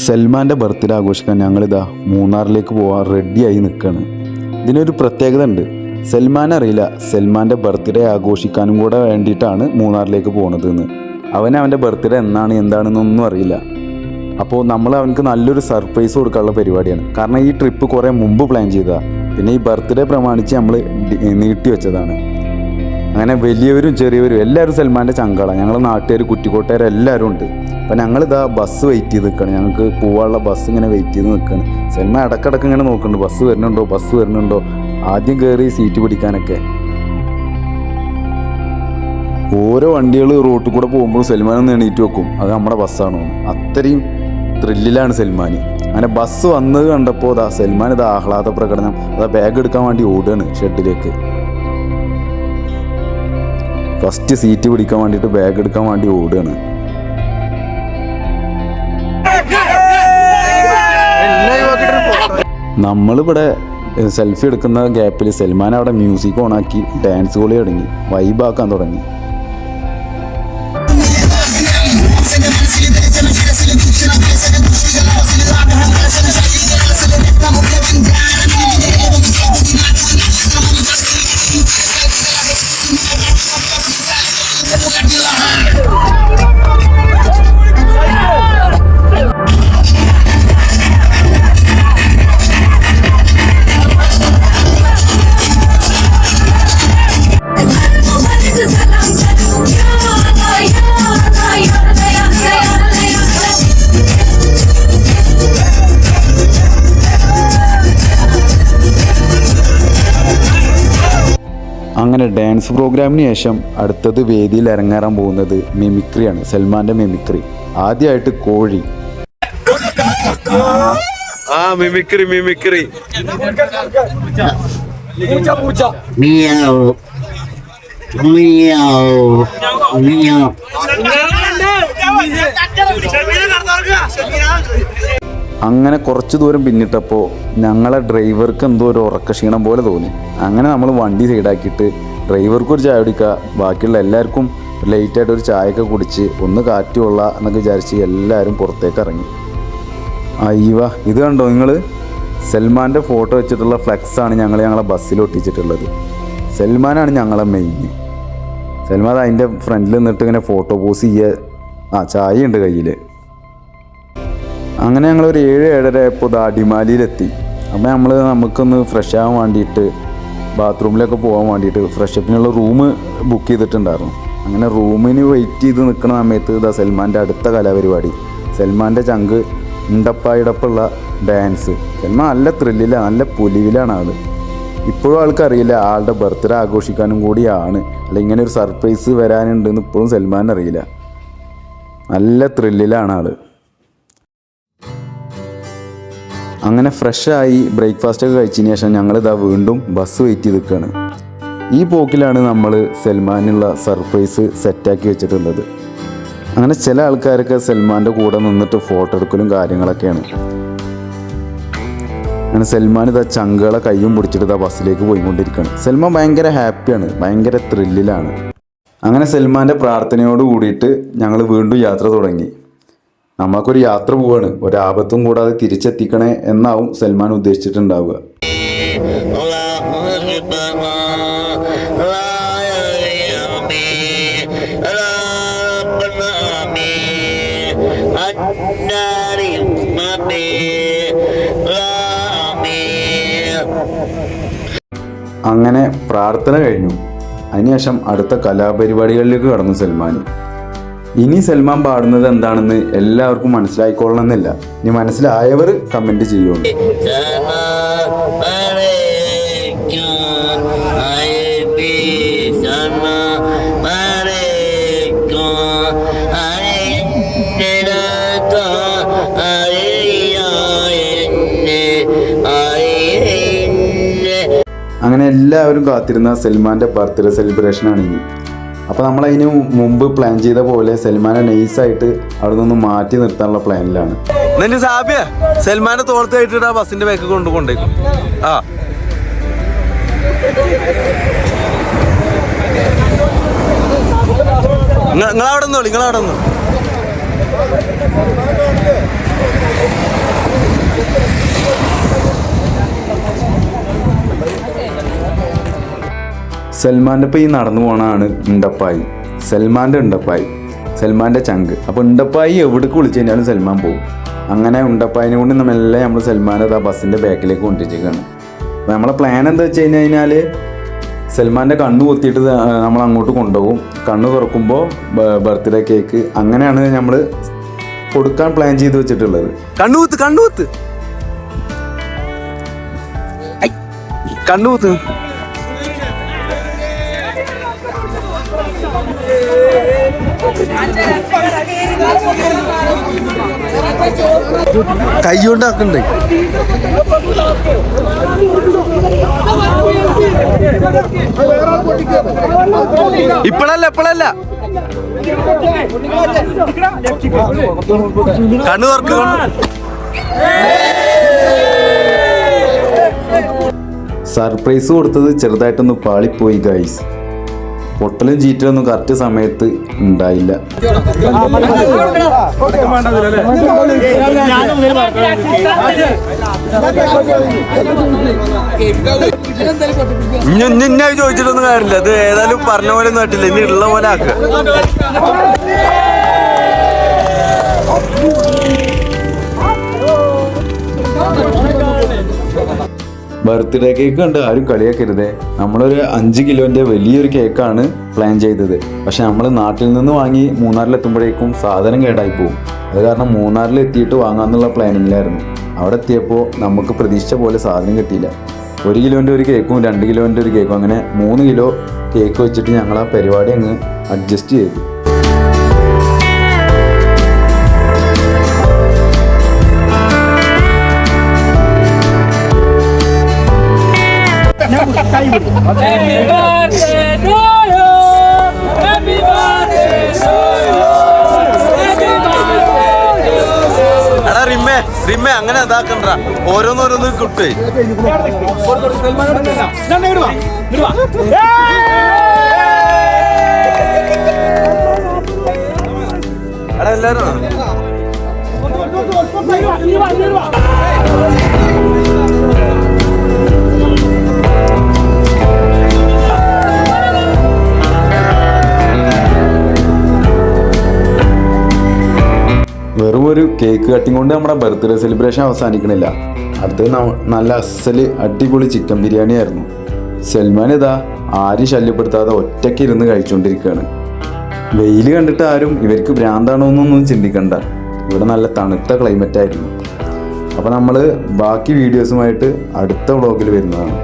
സൽമാന്റെ ബർത്ത്ഡേ ആഘോഷിക്കാൻ ഞങ്ങളിതാ മൂന്നാറിലേക്ക് പോകാൻ റെഡിയായി നിൽക്കുകയാണ് ഇതിനൊരു പ്രത്യേകത ഉണ്ട്. സൽമാൻ അറിയില്ല സൽമാന്റെ ബർത്ത്ഡേ ആഘോഷിക്കാനും കൂടെ വേണ്ടിയിട്ടാണ് മൂന്നാറിലേക്ക് പോകുന്നത് എന്ന് അവന് അവന്റെ ബർത്ത്ഡേ എന്നാണ് എന്താണെന്നൊന്നും അറിയില്ല. അപ്പോൾ നമ്മൾ അവനക്ക് നല്ലൊരു സർപ്രൈസ് കൊടുക്കാനുള്ള പരിപാടിയാണ്. കാരണം ഈ ട്രിപ്പ് കുറേ മുമ്പ് പ്ലാൻ ചെയ്തതാണ് പിന്നെ ഈ ബർത്ത്ഡേ പ്രമാണിച്ച് നമ്മൾ നീട്ടി വെച്ചതാണ്. അങ്ങനെ വലിയവരും ചെറിയവരും എല്ലാവരും സൽമാന്റെ ചങ്കളാണ് ഞങ്ങൾ നാട്ടുകാർ കുറ്റിക്കോട്ടുകാർ എല്ലാവരും ഉണ്ട്. അപ്പം ഞങ്ങളിതാ ബസ് വെയിറ്റ് ചെയ്ത് നിൽക്കുകയാണ് ഞങ്ങൾക്ക് പോവാനുള്ള ബസ് ഇങ്ങനെ വെയിറ്റ് ചെയ്ത് നിൽക്കുകയാണ് സൽമാൻ ഇടക്കിടക്ക് ഇങ്ങനെ നോക്കുന്നുണ്ട്. ബസ് വരുന്നുണ്ടോ? ബസ് വരുന്നുണ്ടോ? ആദ്യം കയറി സീറ്റ് പിടിക്കാനൊക്കെ. ഓരോ വണ്ടികൾ റോട്ടിൽ കൂടെ പോകുമ്പോൾ സൽമാൻ എണീറ്റ് വെക്കും. അത് നമ്മുടെ ബസ്സാണ് അത്രയും ത്രില്ലിലാണ് സൽമാൻ അങ്ങനെ ബസ് വന്നത് കണ്ടപ്പോൾ ദാ സൽമാൻ ഇത് ആഹ്ലാദ പ്രകടനം അതാ ബാഗ് എടുക്കാൻ വേണ്ടി ഓടുകയാണ് ഷെഡിലേക്ക് ഫസ്റ്റ് സീറ്റ് പിടിക്കാൻ വേണ്ടിയിട്ട് ബാഗ് എടുക്കാൻ വേണ്ടി ഓടുകയാണ്. നമ്മളിവിടെ സെൽഫി എടുക്കുന്ന ഗ്യാപ്പിൽ സൽമാൻ അവിടെ മ്യൂസിക് ഓണാക്കി ഡാൻസ് കളി തുടങ്ങി വൈബാക്കാൻ തുടങ്ങി. അങ്ങനെ ഡാൻസ് പ്രോഗ്രാമിന് ശേഷം അടുത്തത് വേദിയിൽ ഇറങ്ങാറാൻ പോകുന്നത് മിമിക്രിയാണ് സൽമാന്റെ മിമിക്രി ആദ്യമായിട്ട് കോഴി. ആ മിമിക്രി മിമിക്രി. അങ്ങനെ കുറച്ച് ദൂരം പിന്നിട്ടപ്പോൾ ഞങ്ങളെ ഡ്രൈവർക്ക് എന്തോ ഒരു ഉറക്കക്ഷീണം പോലെ തോന്നി. അങ്ങനെ നമ്മൾ വണ്ടി സൈഡാക്കിയിട്ട് ഡ്രൈവർക്ക് ഒരു ചായ കുടിക്കുക ബാക്കിയുള്ള എല്ലാവർക്കും ലേറ്റായിട്ട് ഒരു ചായയൊക്കെ കുടിച്ച് ഒന്ന് കാറ്റ് കൊള്ളാം എന്നൊക്കെ വിചാരിച്ച് എല്ലാവരും പുറത്തേക്ക് ഇറങ്ങി. അയ്യവ ഇത് കണ്ടോ നിങ്ങൾ സൽമാന്റെ ഫോട്ടോ വെച്ചിട്ടുള്ള ഫ്ലെക്സാണ് ഞങ്ങൾ ഞങ്ങളെ ബസ്സിൽ ഒട്ടിച്ചിട്ടുള്ളത്. സൽമാനാണ് ഞങ്ങളെ മെയിൻ സൽമാൻ അതിന്റെ ഫ്രണ്ടിൽ നിന്നിട്ട് ഇങ്ങനെ ഫോട്ടോ പോസ് ചെയ്യുക ആ ചായ ഉണ്ട് കയ്യിൽ അങ്ങനെ ഞങ്ങൾ ഒരു ഏഴ് ഏഴര ആയപ്പോൾ ഇത് അടിമാലിയിലെത്തി. അപ്പോൾ നമ്മൾ നമുക്കൊന്ന് ഫ്രഷ് ആവാൻ വേണ്ടിയിട്ട് ബാത്റൂമിലൊക്കെ പോകാൻ വേണ്ടിയിട്ട് ഫ്രഷപ്പിനുള്ള റൂം ബുക്ക് ചെയ്തിട്ടുണ്ടായിരുന്നു. അങ്ങനെ റൂമിന് വെയിറ്റ് ചെയ്ത് നിൽക്കുന്ന സമയത്ത് ഇതാ സൽമാന്റെ അടുത്ത കലാപരിപാടി സൽമാന്റെ ചങ്ക് ഇണ്ടപ്പായിടപ്പുള്ള ഡാൻസ് സൽമാൻ നല്ല ത്രില്ലിലാണ് നല്ല പൊലിവിലാണ് ആൾ ഇപ്പോഴും ആൾക്കറിയില്ല ആളുടെ ബർത്ത്ഡേ ആഘോഷിക്കാനും കൂടിയാണ്. അല്ല ഇങ്ങനെ ഒരു സർപ്രൈസ് വരാനുണ്ടെന്ന് ഇപ്പോഴും സൽമാൻ അറിയില്ല നല്ല ത്രില്ലിലാണ് ആൾ. അങ്ങനെ ഫ്രഷായി ബ്രേക്ക്ഫാസ്റ്റ് ഒക്കെ കഴിച്ചതിന് ശേഷം ഞങ്ങൾ ഇതാ വീണ്ടും ബസ് വെയിറ്റ് ചെയ്ത് നിൽക്കുകയാണ് ഈ പോക്കിലാണ് നമ്മൾ സൽമാനുള്ള സർപ്രൈസ് സെറ്റാക്കി വെച്ചിട്ടുള്ളത്. അങ്ങനെ ചില ആൾക്കാരൊക്കെ സൽമാന്റെ കൂടെ നിന്നിട്ട് ഫോട്ടോ എടുക്കലും കാര്യങ്ങളൊക്കെയാണ്. അങ്ങനെ സൽമാൻ ഇതാ ചങ്കളെ കയ്യും പിടിച്ചിട്ട് ഇതാ ബസ്സിലേക്ക് പോയിക്കൊണ്ടിരിക്കുകയാണ്. സൽമാൻ ഭയങ്കര ഹാപ്പിയാണ് ഭയങ്കര ത്രില്ലിലാണ് അങ്ങനെ സൽമാന്റെ പ്രാർത്ഥനയോട് കൂടിയിട്ട് ഞങ്ങൾ വീണ്ടും യാത്ര തുടങ്ങി. നമ്മൾക്കൊരു യാത്ര പോവാണ്. ഒരാപത്തും കൂടാതെ തിരിച്ചെത്തിക്കണേ എന്നാവും സൽമാൻ ഉദ്ദേശിച്ചിട്ടുണ്ടാവുക. അങ്ങനെ പ്രാർത്ഥന കഴിഞ്ഞു. അതിനുശേഷം അടുത്ത കലാപരിപാടികളിലേക്ക് കടന്നു സൽമാൻ ഇനി സൽമാൻ പാടുന്നത് എന്താണെന്ന് എല്ലാവർക്കും മനസ്സിലായിക്കൊള്ളണമെന്നില്ല. ഇനി മനസ്സിലായവർ കമന്റ് ചെയ്യുള്ളൂ അങ്ങനെ എല്ലാവരും കാത്തിരുന്ന സൽമാന്റെ ബർത്ത്ഡേ സെലിബ്രേഷൻ ഇനി. അപ്പോൾ നമ്മൾ അതിന് മുമ്പ് പ്ലാൻ ചെയ്ത പോലെ സൽമാനെ നൈസായിട്ട് അവിടെ നിന്ന് മാറ്റി നിർത്താനുള്ള പ്ലാനിലാണ് നിന്റെ സാബിയ സൽമാനെ തോളത്ത് കയറ്റിട്ട് ആ ബസിന്റെ ബാക്ക് കൊണ്ട് കൊണ്ടേക്കും ആ. നിങ്ങളവിടെ നിന്നോളി നിങ്ങൾ Thank നിന്ന്. സൽമാന്റെ ഇപ്പോൾ ഈ നടന്നു പോകണതാണ് ഉണ്ടപ്പായി സൽമാന്റെ ഉണ്ടപ്പായി സൽമാന്റെ ചങ്ക്. അപ്പോൾ ഉണ്ടപ്പായി എവിടേക്ക് വിളിച്ചു കഴിഞ്ഞാലും സൽമാൻ പോകും അങ്ങനെ ഉണ്ടപ്പായിനെ കൊണ്ട് നമ്മളെല്ലാം നമ്മൾ സൽമാനെ ആ ബസ്സിന്റെ ബാക്കിലേക്ക് കൊണ്ടിരിക്കുകയാണ് അപ്പോൾ നമ്മളെ പ്ലാൻ എന്താ വെച്ച് കഴിഞ്ഞ് കഴിഞ്ഞാൽ സൽമാന്റെ കണ്ണ് കൊത്തിയിട്ട് നമ്മൾ അങ്ങോട്ട് കൊണ്ടുപോകും. കണ്ണ് തുറക്കുമ്പോൾ ബർത്ത്ഡേ കേക്ക് അങ്ങനെയാണ് നമ്മൾ കൊടുക്കാൻ പ്ലാൻ ചെയ്ത് വെച്ചിട്ടുള്ളത്. കണ്ണുകൂത്ത് കണ്ണുകൂത്ത് ഐ, കണ്ണൂത്ത് കൈ കൊണ്ടാക്കണ്ടേ ഇപ്പഴല്ല ഇപ്പഴല്ല കണ്ണു. തുറക്കുക സർപ്രൈസ് കൊടുത്തത് ചെറുതായിട്ടൊന്ന് പാളിപ്പോയി ഗൈസ് പൊട്ടലും ചീറ്റലൊന്നും കറക്റ്റ് സമയത്ത് ഉണ്ടായില്ല. ചോദിച്ചിട്ടൊന്നും കാര്യമില്ല. അത് ഏതായാലും പറഞ്ഞ പോലെ ഒന്നും ആയിട്ടില്ല. ഇനി ഉള്ള പോലെ ആക്ക ബർത്ത്ഡേ കേക്ക് കണ്ട് ആരും കളിയാക്കരുതേ. നമ്മളൊരു അഞ്ച് കിലോന്റെ വലിയൊരു കേക്കാണ് പ്ലാൻ ചെയ്തത്. പക്ഷെ നമ്മൾ നാട്ടിൽ നിന്ന് വാങ്ങി മൂന്നാറിലെത്തുമ്പോഴേക്കും സാധനം കേടായി പോകും അത് കാരണം മൂന്നാറിൽ എത്തിയിട്ട് വാങ്ങാമെന്നുള്ള പ്ലാനിങ്ങിലായിരുന്നു അവിടെ എത്തിയപ്പോൾ നമുക്ക് പ്രതീക്ഷിച്ച പോലെ സാധനം കിട്ടിയില്ല. ഒരു കിലോന്റെ ഒരു കേക്കും രണ്ട് കിലോന്റെ ഒരു കേക്കും അങ്ങനെ മൂന്ന് കിലോ കേക്ക് വെച്ചിട്ട് ഞങ്ങൾ ആ പരിപാടി അങ്ങ് അഡ്ജസ്റ്റ് ചെയ്തു. റിമ്മേ റിമ്മേ അങ്ങനെ ഇതാക്കണ്ട. ഓരോന്നോരോന്ന് കിട്ടേ. എടാ എല്ലാരും കേക്ക് കട്ടിങ് കൊണ്ട് നമ്മുടെ ബർത്ത്ഡേ സെലിബ്രേഷൻ അവസാനിക്കണില്ല. അടുത്തത് നല്ല അസൽ അടിപൊളി ചിക്കൻ ബിരിയാണി ആയിരുന്നു. സൽമാൻ ഇതാ ആരും ശല്യപ്പെടുത്താതെ ഒറ്റയ്ക്ക് ഇരുന്ന് കഴിച്ചുകൊണ്ടിരിക്കുകയാണ് വെയിൽ കണ്ടിട്ട് ആരും ഇവർക്ക് ഭ്രാന്താണോ എന്നൊന്നും ചിന്തിക്കണ്ട. ഇവിടെ നല്ല തണുത്ത ക്ലൈമറ്റ് ആയിരുന്നു. അപ്പോൾ നമ്മൾ ബാക്കി വീഡിയോസുമായിട്ട് അടുത്ത വ്ളോഗിൽ വരുന്നതാണ്.